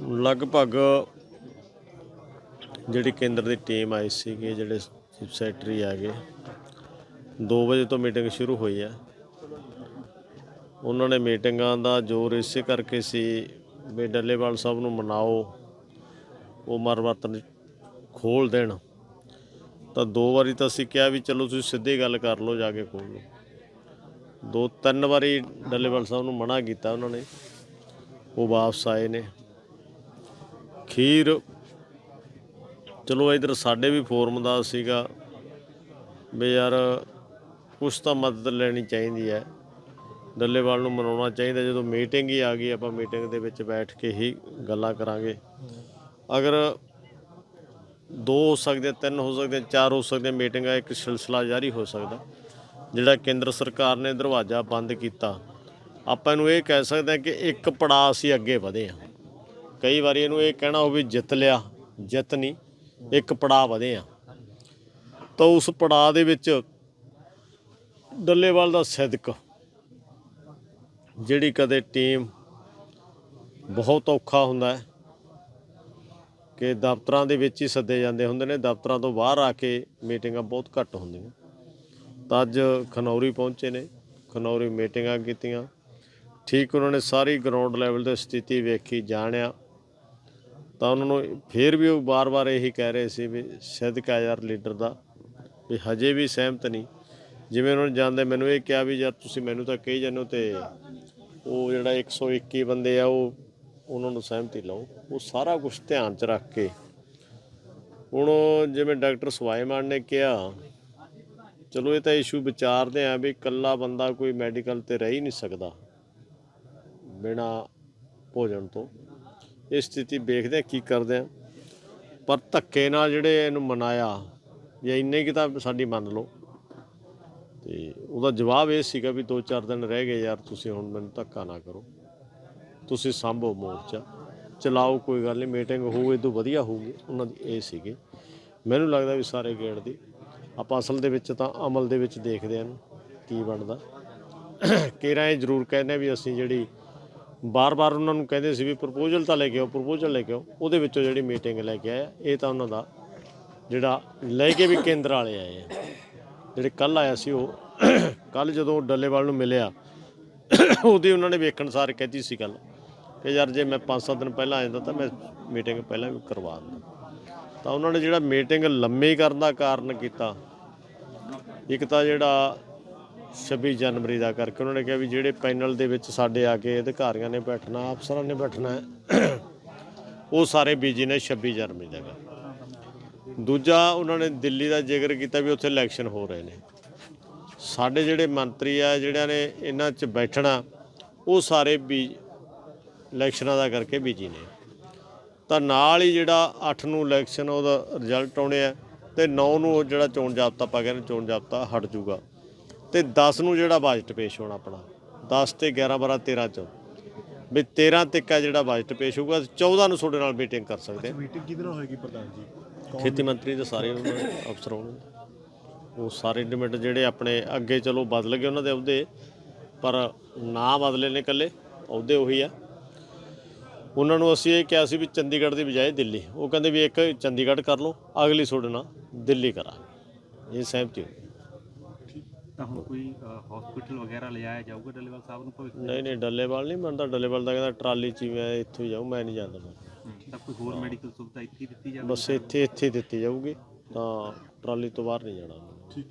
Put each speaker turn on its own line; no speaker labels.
ਲਗਭਗ ਜਿਹੜੀ ਕੇਂਦਰ ਦੀ ਟੀਮ ਆਈ ਸੀਗੀ, ਜਿਹੜੇ ਚੀਫ ਸੈਕਟਰੀ ਆ ਗਏ 2 ਵਜੇ ਤੋਂ ਮੀਟਿੰਗ ਸ਼ੁਰੂ ਹੋਈ ਹੈ ਉਹਨਾਂ ਨੇ ਮੀਟਿੰਗਾਂ ਦਾ ਜ਼ੋਰ ਇਸੇ ਕਰਕੇ ਸੀ, ਵੀ ਡੱਲੇਵਾਲ ਸਾਹਿਬ ਨੂੰ ਮਨਾਓ, ਉਹ ਮਰਵਤਨ ਖੋਲ ਦੇਣ। ਤਾਂ ਦੋ ਵਾਰੀ ਤਾਂ ਅਸੀਂ ਕਿਹਾ ਵੀ ਚਲੋ ਤੁਸੀਂ ਸਿੱਧੀ ਗੱਲ ਕਰ ਲਓ ਜਾ ਕੇ ਖੋਲ ਲਓ। ਦੋ ਤਿੰਨ ਵਾਰੀ ਡੱਲੇਵਾਲ ਸਾਹਿਬ ਨੂੰ ਮਨਾ ਕੀਤਾ ਉਹਨਾਂ ਨੇ। ਉਹ ਵਾਪਸ ਆਏ ਨੇ। ਖੀਰ। ਚਲੋ ਇਧਰ ਸਾਡੇ ਵੀ ਫੋਰਮ ਦਾ ਸੀਗਾ ਵੀ ਯਾਰ ਕੁਛ ਤਾਂ ਮਦਦ ਲੈਣੀ ਚਾਹੀਦੀ ਹੈ। ਡੱਲੇਵਾਲ ਨੂੰ ਮਨਾਉਣਾ ਚਾਹੀਦਾ, ਜਦੋਂ ਮੀਟਿੰਗ ਹੀ ਆ ਗਈ, ਆਪਾਂ ਮੀਟਿੰਗ ਦੇ ਵਿੱਚ ਬੈਠ ਕੇ ਹੀ ਗੱਲਾਂ ਕਰਾਂਗੇ। ਅਗਰ ਦੋ ਹੋ ਸਕਦੇ, ਤਿੰਨ ਹੋ ਸਕਦੇ, ਚਾਰ ਹੋ ਸਕਦੇ ਮੀਟਿੰਗਾਂ ਇੱਕ ਸਿਲਸਿਲਾ ਜਾਰੀ ਹੋ ਸਕਦਾ, ਜਿਹੜਾ ਕੇਂਦਰ ਸਰਕਾਰ ਨੇ ਦਰਵਾਜ਼ਾ ਬੰਦ ਕੀਤਾ। ਆਪਾਂ ਇਹਨੂੰ ਇਹ ਕਹਿ ਸਕਦੇ ਹਾਂ ਕਿ ਇੱਕ ਪੜਾਅ ਅਸੀਂ ਅੱਗੇ ਵਧੇ ਹਾਂ। ਕਈ ਵਾਰੀ ਇਹਨੂੰ ਇਹ ਕਹਿਣਾ ਹੋਵੇ ਜਿੱਤ ਲਿਆ, ਜਿੱਤ ਨਹੀਂ, ਇੱਕ ਪੜਾਅ ਵਧੇ ਆ। ਤਾਂ ਉਸ ਪੜਾਅ ਦੇ ਵਿੱਚ ਡੱਲੇਵਾਲ ਦਾ ਸਿਦਕ, ਜਿਹੜੀ ਕਦੇ ਟੀਮ ਬਹੁਤ ਔਖਾ ਹੁੰਦਾ ਹੈ, ਕਿ ਦਫ਼ਤਰਾਂ ਦੇ ਵਿੱਚ ਹੀ ਸੱਦੇ ਜਾਂਦੇ ਹੁੰਦੇ ਨੇ, ਦਫ਼ਤਰਾਂ ਤੋਂ ਬਾਹਰ ਆ ਕੇ ਮੀਟਿੰਗਾਂ ਬਹੁਤ ਘੱਟ ਹੁੰਦੀਆਂ। ਤਾਂ ਅੱਜ ਖਨੌਰੀ ਪਹੁੰਚੇ ਨੇ, ਖਨੌਰੀ ਮੀਟਿੰਗਾਂ ਕੀਤੀਆਂ। ਠੀਕ ਉਹਨਾਂ ਨੇ ਸਾਰੀ ਗਰਾਊਂਡ ਲੈਵਲ ਤੇ ਸਥਿਤੀ ਵੇਖੀ, ਜਾਣਿਆ। ਤਾਂ ਉਹਨਾਂ ਨੂੰ ਫੇਰ ਵੀ ਉਹ ਬਾਰ-ਬਾਰ ਇਹੀ ਕਹਿ ਰਹੇ ਸੀ ਵੀ ਸਿੱਧਕ ਹੈ ਯਾਰ ਲੀਡਰ ਦਾ ਵੀ ਹਜੇ ਵੀ ਸਹਿਮਤ ਨਹੀਂ। ਜਿਵੇਂ ਉਹਨਾਂ ਨੂੰ ਜਾਣਦੇ ਮੈਨੂੰ ਇਹ ਕਿਹਾ ਵੀ ਯਾਰ ਤੁਸੀਂ ਮੈਨੂੰ ਤਾਂ ਕਹੀ ਜਾਂਦੇ ਹੋ ਤੇ ਉਹ ਜਿਹੜਾ 121 ਬੰਦੇ ਆ, ਉਹ ਉਹਨਾਂ ਨੂੰ ਸਹਿਮਤੀ ਲਓ। ਉਹ ਸਾਰਾ ਕੁਝ ਧਿਆਨ 'ਚ ਰੱਖ ਕੇ ਹੁਣ ਜਿਵੇਂ ਡਾਕਟਰ ਸਵਾਈਮਾਨ ਨੇ ਕਿਹਾ, ਚਲੋ ਇਹ ਤਾਂ ਇਸ਼ੂ ਵਿਚਾਰਦੇ ਆ ਵੀ ਇਕੱਲਾ ਬੰਦਾ ਕੋਈ ਮੈਡੀਕਲ ਤੇ ਰਹਿ ਹੀ ਨਹੀਂ ਸਕਦਾ ਬਿਨਾ ਭੋਜਨ ਤੋਂ। ਇਹ ਸਥਿਤੀ ਵੇਖਦੇ ਆ ਕੀ ਕਰਦੇ ਆ ਪਰ ਧੱਕੇ ਨਾਲ ਜਿਹੜੇ ਇਹਨੂੰ ਮਨਾਇਆ, ਜਾਂ ਇੰਨੇ ਕਿ ਤਾਂ ਸਾਡੀ ਮੰਨ ਲਓ। ਤੇ ਉਹਦਾ ਜਵਾਬ ਇਹ ਸੀਗਾ ਵੀ 2-4 ਦਿਨ ਰਹਿ ਗਏ ਯਾਰ, ਤੁਸੀਂ ਹੁਣ ਮੈਨੂੰ ਧੱਕਾ ਨਾ ਕਰੋ। ਤੁਸੀਂ ਸੰਭੋ ਮੋਰਚਾ, ਚਲਾਓ ਕੋਈ ਗੱਲ ਨਹੀਂ ਮੀਟਿੰਗ ਹੋਊ ਤੋਂ ਵਧੀਆ ਹੋਊਗੀ। ਉਹਨਾਂ ਦੀ ਇਹ ਸੀਗੇ। ਮੈਨੂੰ ਲੱਗਦਾ ਵੀ ਸਾਰੇ ਗੇੜ ਦੀ। ਆਪਾਂ ਅਸਲ ਦੇ ਵਿੱਚ ਤਾਂ ਅਮਲ ਦੇ ਵਿੱਚ ਦੇਖਦੇ ਹਾਂ ਕੀ ਬਣਦਾ। ਕਿਰਾਂ ਇਹ ਜ਼ਰੂਰ ਕਹਿੰਦੇ ਵੀ ਅਸੀਂ ਜਿਹੜੀ ਬਾਰ-ਬਾਰ ਉਹਨਾਂ ਨੂੰ ਕਹਿੰਦੇ ਸੀ ਵੀ ਪ੍ਰਪੋਜ਼ਲ ਤਾਂ ਲੈ ਕੇ ਆਓ, ਪ੍ਰਪੋਜ਼ਲ ਲੈ ਕੇ ਆਓ। ਉਹਦੇ ਵਿੱਚੋਂ ਜਿਹੜੀ ਮੀਟਿੰਗ ਲੈ ਕੇ ਆਇਆ ਇਹ ਤਾਂ ਉਹਨਾਂ ਦਾ ਜਿਹੜਾ ਲੈ ਕੇ ਵੀ ਕੇਂਦਰ ਵਾਲੇ ਆਏ ਆ। ਜਿਹੜੇ ਕੱਲ ਆਇਆ ਸੀ ਉਹ ਕੱਲ ਜਦੋਂ ਡੱਲੇਵਾਲ ਨੂੰ ਮਿਲਿਆ, ਉਹਦੀ ਉਹਨਾਂ ਨੇ ਵੇਖਣ ਸਾਰ ਕਹਿਤੀ ਸੀ ਗੱਲ ਕਿ ਯਾਰ ਜੇ ਮੈਂ 5-7 ਦਿਨ ਪਹਿਲਾਂ ਆ ਜਾਂਦਾ ਤਾਂ ਮੈਂ ਮੀਟਿੰਗ ਪਹਿਲਾਂ ਵੀ ਕਰਵਾ ਦਿੰਦਾ। ਤਾਂ ਉਹਨਾਂ ਨੇ ਜਿਹੜਾ ਮੀਟਿੰਗ ਲੰਮੀ ਕਰਨ ਦਾ ਕਾਰਨ ਕੀਤਾ, ਇੱਕ ਤਾਂ ਜਿਹੜਾ 26 ਜਨਵਰੀ ਦਾ ਕਰਕੇ ਉਹਨਾਂ ਨੇ ਕਿਹਾ ਵੀ ਜਿਹੜੇ ਪੈਨਲ ਦੇ ਵਿੱਚ ਸਾਡੇ ਆ ਕੇ ਅਧਿਕਾਰੀਆਂ ਨੇ ਬੈਠਣਾ, ਅਫਸਰਾਂ ਨੇ ਬੈਠਣਾ ਉਹ ਸਾਰੇ ਬੀਜੀ ਨੇ 26 ਜਨਵਰੀ ਦਾ ਕਰਕੇ। ਦੂਜਾ ਉਹਨਾਂ ਨੇ ਦਿੱਲੀ ਦਾ ਜ਼ਿਕਰ ਕੀਤਾ ਵੀ ਉੱਥੇ ਇਲੈਕਸ਼ਨ ਹੋ ਰਹੇ ਨੇ। ਸਾਡੇ ਜਿਹੜੇ ਮੰਤਰੀ ਆ, ਜਿਹੜਿਆਂ ਨੇ ਇਹਨਾਂ 'ਚ ਬੈਠਣਾ, ਉਹ ਸਾਰੇ ਵੀ ਇਲੈਕਸ਼ਨਾਂ ਦਾ ਕਰਕੇ ਬੀਜੀ ਨੇ। ਤਾਂ ਨਾਲ ਹੀ ਜਿਹੜਾ 8 ਨੂੰ ਇਲੈਕਸ਼ਨ ਉਹਦਾ ਰਿਜ਼ਲਟ ਆਉਣੇ ਆ, ਤੇ 9 ਨੂੰ ਉਹ ਜਿਹੜਾ ਚੋਣ ਜਾਬਤਾ ਪਾ ਕਹਿੰਦੇ ਚੋਣ ਜਾਬਤਾ ਹਟ ਜੂਗਾ। ਤੇ 10 ਨੂੰ ਜਿਹੜਾ ਬਜਟ ਪੇਸ਼ ਹੋਣਾ ਆਪਣਾ 10 ਤੇ 11 12 13 ਚ। ਵੀ 13 ਤੱਕ ਆ ਜਿਹੜਾ ਬਜਟ ਪੇਸ਼ ਹੋਊਗਾ 14 ਨੂੰ ਤੁਹਾਡੇ ਨਾਲ ਮੀਟਿੰਗ ਕਰ ਸਕਦੇ
ਮੀਟਿੰਗ ਕਿਹਦੇ ਨਾਲ ਹੋਏਗੀ ਪ੍ਰਧਾਨ ਜੀ?
ਖੇਤੀ ਮੰਤਰੀ ਦੇ ਸਾਰੇ ਅਫਸਰ ਹੋਣਗੇ ਉਹ ਸਾਰੇ ਡਿਮਿਟ ਜਿਹੜੇ ਆਪਣੇ ਅੱਗੇ ਚਲੋ ਬਦਲ ਗਏ ਉਹਨਾਂ ਦੇ ਅਹੁਦੇ ਪਰ ਨਾਂ ਬਦਲੇ ਨੇ ਇਕੱਲੇ ਅਹੁਦੇ ਉਹੀ ਆ। ਉਹਨਾਂ ਨੂੰ ਅਸੀਂ ਇਹ ਕਿਹਾ ਸੀ ਵੀ ਚੰਡੀਗੜ੍ਹ ਦੀ ਬਜਾਏ ਦਿੱਲੀ। ਉਹ ਕਹਿੰਦੇ ਵੀ ਇੱਕ ਚੰਡੀਗੜ੍ਹ ਕਰ ਲਓ ਅਗਲੀ ਤੁਹਾਡੇ ਨਾਲ ਦਿੱਲੀ ਕਰਾਂਗੇ। ਇਹ ਸਹਿਮਤੀ ਹੋਈ।
ਤਾਂ ਹੁਣ ਕੋਈ ਹਸਪੀਟਲ ਵਗੈਰਾ ਲਿਆਇਆ ਜਾਊਗਾ ਡੱਲੇਵਾਲ ਸਾਹਿਬ ਨੂੰ ਭਵਿੱਖ
ਨਹੀਂ ਨਹੀਂ ਡੱਲੇਵਾਲ ਨਹੀਂ ਮੰਨਦਾ ਡੱਲੇਵਾਲ ਦਾ ਕਹਿੰਦਾ ਟਰਾਲੀ ਚ ਹੀ ਮੈਂ ਇੱਥੋਂ ਹੀ ਜਾਊਂ ਮੈਂ ਨਹੀਂ ਜਾਂਦਾ।
ਤਾਂ ਕੋਈ ਹੋਰ ਮੈਡੀਕਲ ਸੁਵਿਧਾ ਇੱਥੇ ਦਿੱਤੀ ਜਾਵੇ
ਬਸ ਇੱਥੇ ਇੱਥੇ ਦਿੱਤੀ ਜਾਊਗੀ। ਤਾਂ ਟਰਾਲੀ ਤੋਂ ਬਾਹਰ ਨਹੀਂ ਜਾਣਾ।
ਠੀਕ